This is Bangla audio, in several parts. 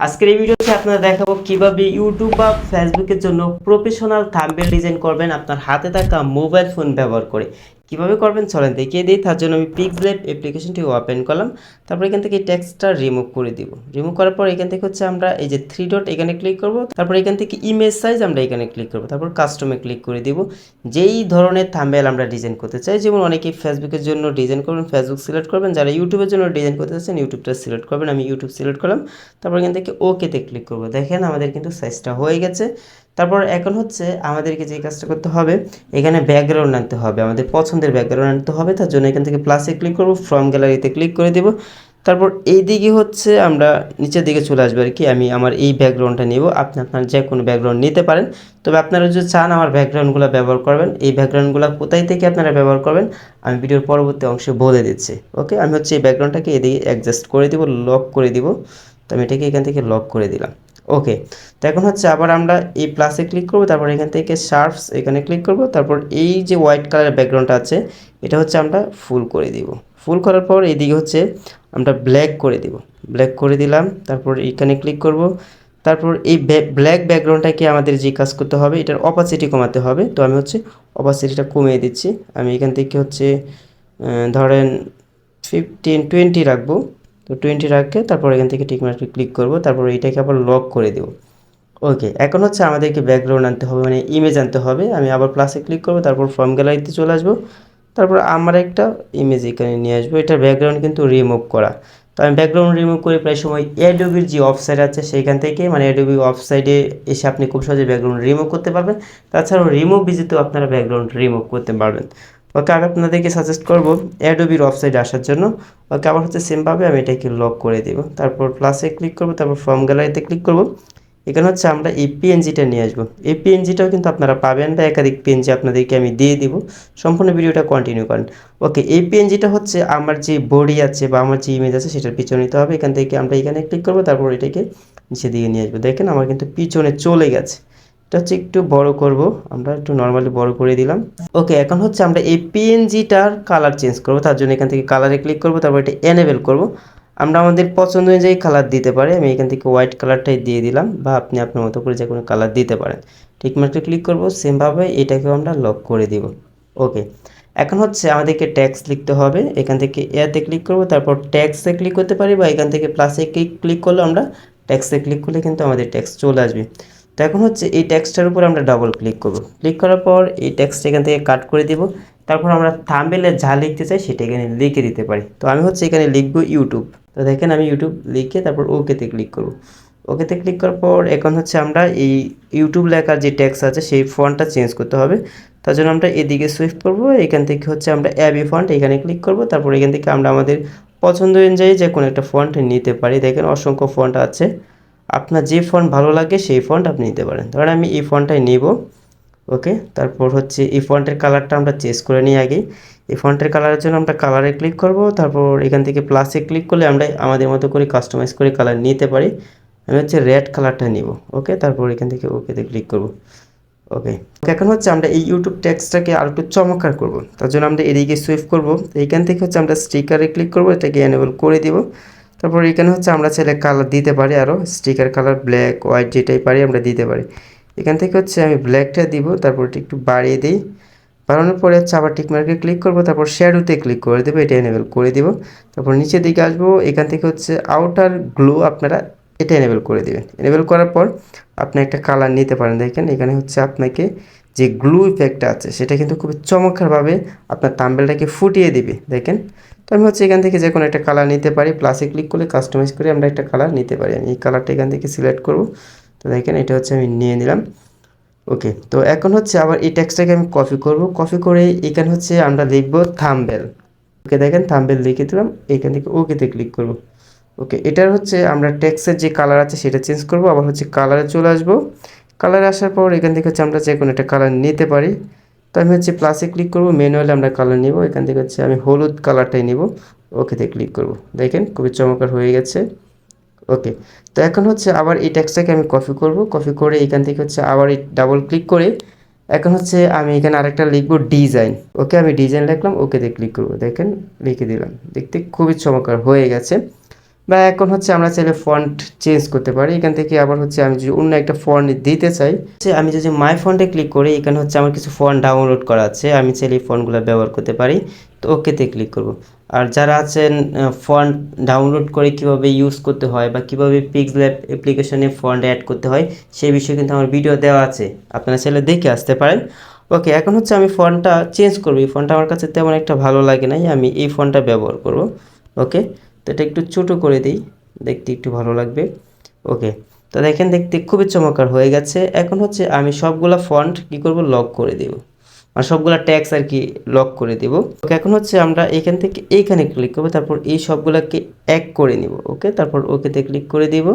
আজকের এই ভিডিওতে আপনারা দেখাবো কীভাবে ইউটিউব বা ফেসবুকের জন্য প্রফেশনাল থাম্বনেল ডিজাইন করবেন আপনার হাতে থাকা মোবাইল ফোন ব্যবহার করে। কীভাবে করবেন? চলেন দেখিয়ে দিই। তার জন্য আমি পিক্সলেট অ্যাপ্লিকেশনটি ওপেন করলাম। তারপর এখান থেকে টেক্সটটা রিমুভ করে দিব। রিমুভ করার পর এখান থেকে হচ্ছে আমরা এই যে থ্রি ডট এখানে ক্লিক করব। তারপর এখান থেকে ইমেজ সাইজ আমরা এখানে ক্লিক করব। তারপর কাস্টমে ক্লিক করে দিব। যেই ধরনের থাম্বেল আমরা ডিজাইন করতে চাই, যেমন অনেকেই ফেসবুকের জন্য ডিজাইন করবেন ফেসবুক সিলেক্ট করবেন। যারা ইউটিউবের জন্য ডিজাইন করতে চাচ্ছেন ইউটিউবটা সিলেক্ট করবেন। আমি ইউটিউব সিলেক্ট করলাম। তারপর এখান থেকে ওকেতে ক্লিক করব। দেখেন আমাদের কিন্তু সাইজটা হয়ে গেছে। তারপর এখন হচ্ছে আমাদেরকে যে কাজটা করতে হবে, এখানে ব্যাকগ্রাউন্ড আনতে হবে, আমাদের পছন্দের ব্যাকগ্রাউন্ড আনতে হবে, তার জন্য এখান থেকে প্লাসে ক্লিক করব ফ্রম গ্যালারিতে ক্লিক করে দেব। তারপর এই দিকে হচ্ছে আমরা নিচের দিকে চলে আসব আর কি, আমি আমার এই ব্যাকগ্রাউন্ডটা নিব, আপনি আপনার যে কোনো ব্যাকগ্রাউন্ড নিতে পারেন। তবে আপনারা যদি চান আমার ব্যাকগ্রাউন্ডগুলো ব্যবহার করবেন, এই ব্যাকগ্রাউন্ডগুলো কোথায় থেকে আপনারা ব্যবহার করবেন, আমি ভিডিওর পরবর্তী অংশে বলে দিচ্ছি ওকে আমি হচ্ছে এই ব্যাকগ্রাউন্ডটাকে এদিকে অ্যাডজাস্ট করে দিব লক করে দিব। তো আমি এটাকে এখান থেকে লক করে দিলাম। ওকে, তো এখন হচ্ছে আবার আমরা এই প্লাসে ক্লিক করব, তারপর এখান থেকে শার্পস এখানে ক্লিক করব, তারপর এই যে হোয়াইট কালারের ব্যাকগ্রাউন্ডটা আছে, এটা হচ্ছে আমরা ফুল করে দিব। ফুল করার পর এইদিকে হচ্ছে আমরা ব্ল্যাক করে দিব। ব্ল্যাক করে দিলাম, তারপর এখানে ক্লিক করব, তারপর এই ব্ল্যাক ব্যাকগ্রাউন্ডটাকে আমাদের যে কাজ করতে হবে, এটার অপাসিটি কমাতে হবে, তো আমি হচ্ছে অপাসিটিটা কমিয়ে দিচ্ছি। আমি এখান থেকে হচ্ছে ধরেন ফিফটিন টোয়েন্টি রাখব। তো টোয়েন্টি রাখে তারপর এখান থেকে টিক মার্কে ক্লিক করব, তারপর এটাকে আবার লক করে দেবো। ওকে এখন হচ্ছে আমাদেরকে ব্যাকগ্রাউন্ড আনতে হবে মানে ইমেজ আনতে হবে। আমি আবার প্লাসে ক্লিক করব, তারপর ফর্ম গ্যালারিতে চলে আসব। তারপর আমার একটা ইমেজ এখানে নিয়ে আসব। এটার ব্যাকগ্রাউন্ড কিন্তু রিমুভ করা। তো আমি ব্যাকগ্রাউন্ড রিমুভ করে প্রায় সময় অ্যাডোবির যে অফসাইড আছে, সেইখান থেকে মানে অ্যাডোবি অফসাইডে এসে আপনি খুব সহজে ব্যাকগ্রাউন্ড রিমুভ করতে পারবেন। তাছাড়াও রিমুভ ভিজিতেও আপনারা ব্যাকগ্রাউন্ড রিমুভ করতে পারবেন। ওকে আমি আপনাদেরকে সাজেস্ট করব অ্যাডোবির ওয়েবসাইটে আসার জন্য। ওকে আবার হচ্ছে সেমভাবে আমি এটাকে লক করে দেব। তারপর প্লাসে ক্লিক করব, তারপর ফর্ম গ্যালারিতে ক্লিক করব। এখানে হচ্ছে আমরা এই পিএনজিটা নিয়ে আসব। এই পিএনজিটাও কিন্তু আপনারা পাবেন বা একাধিক পিএনজি আপনাদেরকে আমি দিয়ে দিব। সম্পূর্ণ ভিডিওটা কন্টিনিউ করেন। ওকে, এই পিএনজিটা হচ্ছে আমার যে বডি আছে বা আমার যে ইমেজ আছে সেটার পিছনে নিতে হবে। এখান থেকে আমরা এখানে ক্লিক করব, তারপর এটাকে নিচে দিকে নিয়ে আসব। দেখেন আমার কিন্তু পিছনে চলে গেছে। এটা হচ্ছে একটু বড় করব। আমরা একটু নর্মালি বড় করে দিলাম। ওকে এখন হচ্ছে আমরা এই পিএনজিটার কালার চেঞ্জ করব। তার জন্য এখান থেকে কালারে ক্লিক করব, তারপর এটা এনেবেল করব। আমরা আমাদের পছন্দ অনুযায়ী কালার দিতে পারি। আমি এখান থেকে হোয়াইট কালারটাই দিয়ে দিলাম বা আপনি আপনার মতো করে যে কোনো কালার দিতে পারেন। ঠিক মার্কে ক্লিক করব সেমভাবে এটাকেও আমরা লক করে দিব। ওকে এখন হচ্ছে আমাদেরকে ট্যাক্স লিখতে হবে। এখান থেকে এতে ক্লিক করব, তারপর ট্যাক্সে ক্লিক করতে পারি বা এখান থেকে প্লাসে ক্লিক ক্লিক করলে আমরা ট্যাক্সে ক্লিক করলে কিন্তু আমাদের ট্যাক্স চলে আসবে। তো এখন হচ্ছে এই ট্যাক্সটার উপর আমরা ডাবল ক্লিক করব। ক্লিক করার পর এই ট্যাক্সটা এখান থেকে কাট করে দিব। তারপর আমরা থাম্বেলে যা লিখতে চাই সেটা এখানে লিখে দিতে পারি। তো আমি হচ্ছে এখানে লিখব ইউটিউব তো দেখেন আমি ইউটিউব লিখে তারপর ওকেতে ক্লিক করব। ওকেতে ক্লিক করার পর এখন হচ্ছে আমরা এই ইউটিউব লেখার যে ট্যাক্স আছে সেই ফন্টটা চেঞ্জ করতে হবে। তার জন্য আমরা এদিকে সুইফট করব। এখান থেকে হচ্ছে আমরা অ্যাবি ফন্ট এখানে ক্লিক করব। তারপর এখান থেকে আমরা আমাদের পছন্দ অনুযায়ী যে কোনো একটা ফন্ট নিতে পারি। দেখেন অসংখ্য ফন্ট আছে। আপনার যে ফন্ট ভালো লাগে সেই ফন্ট আপনি নিতে পারেন। ধরেন আমি এই ফন্টটাই নিব, ওকে? তারপর হচ্ছে এই ফন্টের কালারটা আমরা চেঞ্জ করে নিই আগে। এই ফন্টের কালারের জন্য আমরা কালারে ক্লিক করব, তারপর এখান থেকে প্লাসে ক্লিক করলে আমরা আমাদের মতো করে কাস্টমাইজ করে কালার নিতে পারি। আমি হচ্ছে রেড কালারটা নিব, ওকে? তারপর এখান থেকে ওকেতে ক্লিক করব, ওকে? এখন হচ্ছে আমরা এই ইউটিউব ট্যাক্সটাকে আর একটু চমৎকার করব। তার জন্য আমরা এদিকে সুইফ করব, এইখান থেকে হচ্ছে আমরা স্টিকারে ক্লিক করব, এটাকে এনেবল করে দিব। তারপর এখানে হচ্ছে আমরা চাইলে কালার দিতে পারি আরও স্টিকার কালার ব্ল্যাক হোয়াইট যেটাই পারি আমরা দিতে পারি। এখান থেকে হচ্ছে আমি ব্ল্যাকটা দিব, তারপর একটু বাড়িয়ে দিই। বাড়ানোর পরে হচ্ছে আবার টিক মার্কে ক্লিক করব, তারপর শ্যাডোতে ক্লিক করে দেবো, এটা এনেবেল করে দিব। তারপর নিচের দিকে আসব, এখান থেকে হচ্ছে আউটার গ্লো আপনারা এটা এনেবেল করে দেবেন। এনেবেল করার পর আপনি একটা কালার নিতে পারেন, দেখেন এখানে হচ্ছে আপনাকে যে গ্লু ইফেক্টটা আছে, সেটা কিন্তু খুবই চমৎকারভাবে আপনার তাম্বেলটাকে ফুটিয়ে দিবে, দেখেন? তো আমি হচ্ছে এখান থেকে যে কোনো একটা কালার নিতে পারি প্লাসে ক্লিক করলে কাস্টমাইজ করে আমরা একটা কালার নিতে পারি। আমি এই কালারটা এখান থেকে সিলেক্ট করব। তো দেখেন, এটা হচ্ছে আমি নিয়ে নিলাম। ওকে তো এখন হচ্ছে আবার এই ট্যাক্সটাকে আমি কপি করব। কপি করে এখানে হচ্ছে আমরা লিখব থাম্বেল ওকে দেখেন থাম্বেল লিখে দিলাম। এখান থেকে ওকেতে ক্লিক করব। ওকে এটার হচ্ছে আমরা ট্যাক্সের যে কালার আছে, সেটা চেঞ্জ করব। আবার হচ্ছে কালারে চলে আসব। কালারে আসার পর এখান থেকে হচ্ছে আমরা যে কোনো একটা কালার নিতে পারি। তো আমি হচ্ছে প্লাসে ক্লিক করব ম্যানুয়ালি আমরা কালার নিব। এখান থেকে হচ্ছে আমি হলুদ কালারটাই নিব। ওকেতে ক্লিক করব। দেখেন, খুবই চমৎকার হয়ে গেছে। ওকে তো এখন হচ্ছে আবার এই ট্যাক্সটাকে আমি কপি করব। কপি করে এখান থেকে হচ্ছে আবার এই ডাবল ক্লিক করে এখন হচ্ছে আমি এখানে আরেকটা লিখব ডিজাইন ওকে আমি ডিজাইন লিখলাম ওকেতে ক্লিক করব। দেখেন, লিখে দিলাম। দেখতে খুবই চমৎকার হয়ে গেছে। বা এখন হচ্ছে আমরা চাইলে ফন্ট চেঞ্জ করতে পারি। এখান থেকে আবার হচ্ছে আমি যদি অন্য একটা ফন্ট দিতে চাই আমি যদি মাই ফন্টে ক্লিক করি, এখানে হচ্ছে আমার কিছু ফন্ট ডাউনলোড করা আছে, আমি চাইলে এই ফন্টগুলো ব্যবহার করতে পারি। তো ওকেতে ক্লিক করব। আর যারা আছেন ফন্ট ডাউনলোড করে কীভাবে ইউজ করতে হয় বা কীভাবে পিক্সল্যাব অ্যাপ্লিকেশনে ফন্ট অ্যাড করতে হয়, সেই বিষয়ে কিন্তু আমার ভিডিও দেওয়া আছে। আপনারা চাইলে দেখে আসতে পারেন। ওকে এখন হচ্ছে আমি ফন্টটা চেঞ্জ করব। এই ফন্টটা আমার কাছে তেমন একটা ভালো লাগে নাই, আমি এই ফন্টটা ব্যবহার করব। ওকে তো এটা একটু ছোটো করে দিই, দেখতে একটু ভালো লাগবে। ওকে, তো দেখেন দেখতে খুবই চমৎকার হয়ে গেছে। এখন হচ্ছে আমি সবগুলা ফন্ট কি করব? লক করে দেব। আর সবগুলা ট্যাক্স আর কি লক করে দেব। ওকে, এখন হচ্ছে আমরা এখান থেকে এইখানে ক্লিক করব, তারপর এই সবগুলাকে এক করে নিব। ওকে, তারপর ওকেতে ক্লিক করে দিব।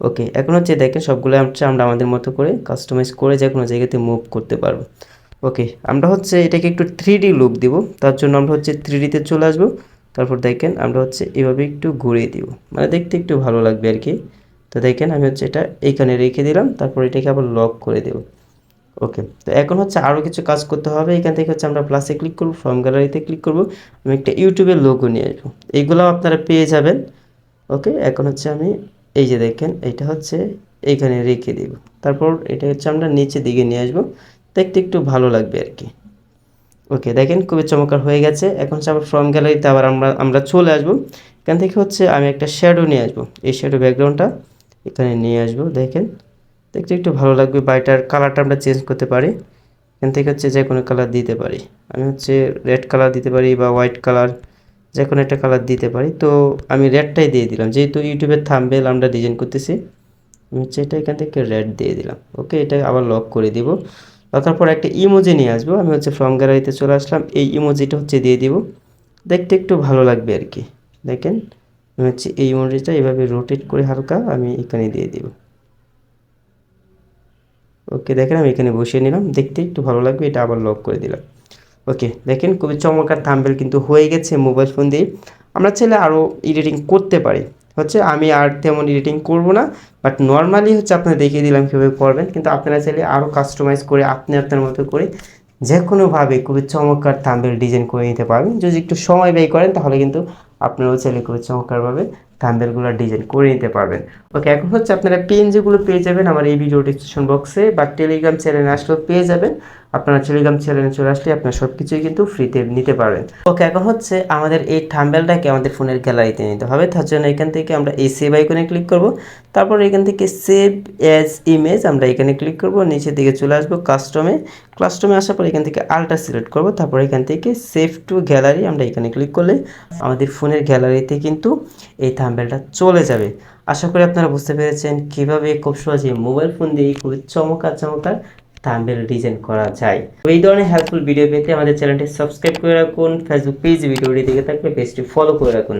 ওকে, এখন হচ্ছে দেখেন সবগুলো হচ্ছে আমরা আমাদের মতো করে কাস্টমাইজ করে যে কোনো জায়গাতে মুভ করতে পারব। ওকে, আমরা হচ্ছে এটাকে একটু থ্রি লুক দিব। তার জন্য আমরা হচ্ছে থ্রি চলে আসব। তারপর দেখেন আমরা হচ্ছে এভাবে একটু ঘুরিয়ে দিব। মানে দেখতে একটু ভালো লাগবে আর কি তো দেখেন আমি হচ্ছে এটা এইখানে রেখে দিলাম, তারপর এটাকে আবার লক করে দেব। ওকে, তো এখন হচ্ছে আরও কিছু কাজ করতে হবে। এখান থেকে হচ্ছে আমরা প্লাসে ক্লিক করব ফর্ম গ্যালারিতে ক্লিক করব। আমি একটা ইউটিউবের লোগো নিয়ে আসব। এইগুলোও আপনারা পেয়ে যাবেন। ওকে, এখন হচ্ছে আমি এই যে দেখেন, এটা হচ্ছে এইখানে রেখে দিব। তারপর এটা হচ্ছে আমরা নিচে দিকে নিয়ে আসব। দেখতে একটু ভালো লাগবে আর কি ওকে দেখেন খুবই চমৎকার হয়ে গেছে। এখন হচ্ছে আবার ফ্রম গ্যালারিতে আবার আমরা আমরা চলে আসব। এখান থেকে হচ্ছে আমি একটা শ্যাডো নিয়ে আসব। এই শ্যাডো ব্যাকগ্রাউন্ডটা এখানে নিয়ে আসব, দেখেন। দেখতে একটু ভালো লাগবে বা এটার কালারটা আমরা চেঞ্জ করতে পারি। এখান থেকে হচ্ছে যে কোনো কালার দিতে পারি। আমি হচ্ছে রেড কালার দিতে পারি বা হোয়াইট কালার যে কোনো একটা কালার দিতে পারি। তো আমি রেডটাই দিয়ে দিলাম। যেহেতু ইউটিউবের থাম্বেল আমরা ডিজাইন করতেছি, আমি হচ্ছে এটা এখান থেকে রেড দিয়ে দিলাম। ওকে এটা আবার লক করে দিব। লকার পর একটা ইমোজি নিয়ে আসব। আমি হচ্ছে ফ্রম গ্যালারিতে চলে আসলাম। এই ইমোজিটা হচ্ছে দিয়ে দিব। দেখতে একটু ভালো লাগবে আর কি দেখেন, আমি হচ্ছে এই ইমোজিটা এভাবে রোটেট করে হালকা আমি এখানে দিয়ে দিব। ওকে দেখেন আমি এখানে বসিয়ে নিলাম। দেখতে একটু ভালো লাগবে, এটা আবার লক করে দিলাম। ওকে দেখেন খুবই চমৎকার থাম্বেল কিন্তু হয়ে গেছে মোবাইল ফোন দিয়ে। আমরা চাইলে আরও এডিটিং করতে পারি। হচ্ছে আমি আর তেমন এডিটিং করব না বাট নর্মালি হচ্ছে আপনারা দেখিয়ে দিলাম কীভাবে করবেন, কিন্তু আপনারা চাইলে আরও কাস্টমাইজ করে আপনি আপনার মতো করে যে কোনোভাবে খুবই চমৎকার থাম্বেল ডিজাইন করে নিতে পারবেন। যদি একটু সময় ব্যয় করেন, তাহলে কিন্তু আপনারাও চাইলে খুবই চমৎকারভাবে থাম্বেলগুলো ডিজাইন করে নিতে পারবেন। ওকে এখন হচ্ছে আপনারা পেন যেগুলো পেয়ে যাবেন আমার এই ভিডিও ডিসক্রিপশন বক্সে বা টেলিগ্রাম চ্যানেলে আসলেও পেয়ে যাবেন। আপনারা টেলিগ্রাম চ্যানেলে চলে আসলে আপনার সব কিছুই কিন্তু ফ্রিতে নিতে পারবেন। ওকে এখন হচ্ছে আমাদের এই থাম্বেলটাকে আমাদের ফোনের গ্যালারিতে নিতে হবে। তার জন্য এখান থেকে আমরা এই সেভ আইকনে ক্লিক করব। তারপর এখান থেকে সেভ অ্যাজ ইমেজ আমরা এখানে ক্লিক করব। নিচের দিকে চলে আসব কাস্টমে কাস্টমে আসার পর এখান থেকে আলটা সিলেক্ট করব। তারপর এখান থেকে সেভ টু গ্যালারি আমরা এখানে ক্লিক করলে আমাদের ফোনের গ্যালারিতে কিন্তু এই থাম্বেলটা চলে যাবে। আশা করি আপনারা বুঝতে পেরেছেন কীভাবে খুব সহজে মোবাইল ফোন দিয়ে খুবই চমৎকার চমৎকার থাম্বেল ডিজাইন করা যায়। তো এই ধরনের হেল্পফুল ভিডিও পেতে আমাদের চ্যানেলটি সাবস্ক্রাইব করে রাখুন ফেসবুক পেজ ভিডিওটি দেখে থাকলে পেজটি ফলো করে রাখুন।